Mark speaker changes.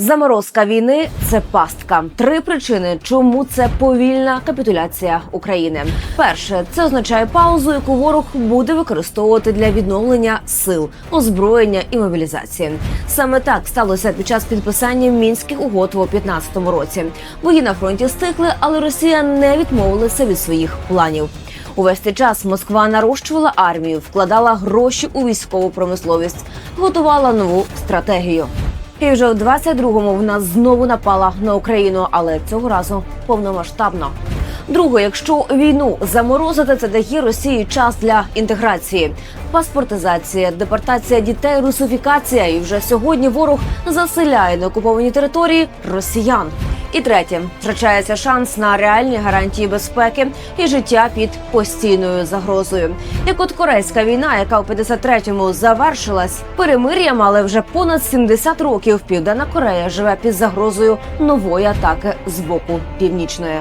Speaker 1: Заморозка війни це пастка. Три причини, чому це повільна капітуляція України. Перше, це означає паузу, яку ворог буде використовувати для відновлення сил, озброєння і мобілізації. Саме так сталося під час підписання мінських угод у 2015 році. Бої на фронті стихли, але Росія не відмовилася від своїх планів. Увесь цей час Москва нарощувала армію, вкладала гроші у військову промисловість, готувала нову стратегію. І вже в 22-му вона знову напала на Україну, але цього разу повномасштабно. Друге, якщо війну заморозити, це дає Росії час для інтеграції, паспортизація, депортація дітей, русифікація. І вже сьогодні ворог заселяє на окуповані території росіян. І третє, втрачається шанс на реальні гарантії безпеки і життя під постійною загрозою. Як от корейська війна, яка у 53-му завершилась перемир'ям, але вже понад 70 років Південна Корея живе під загрозою нової атаки з боку північної.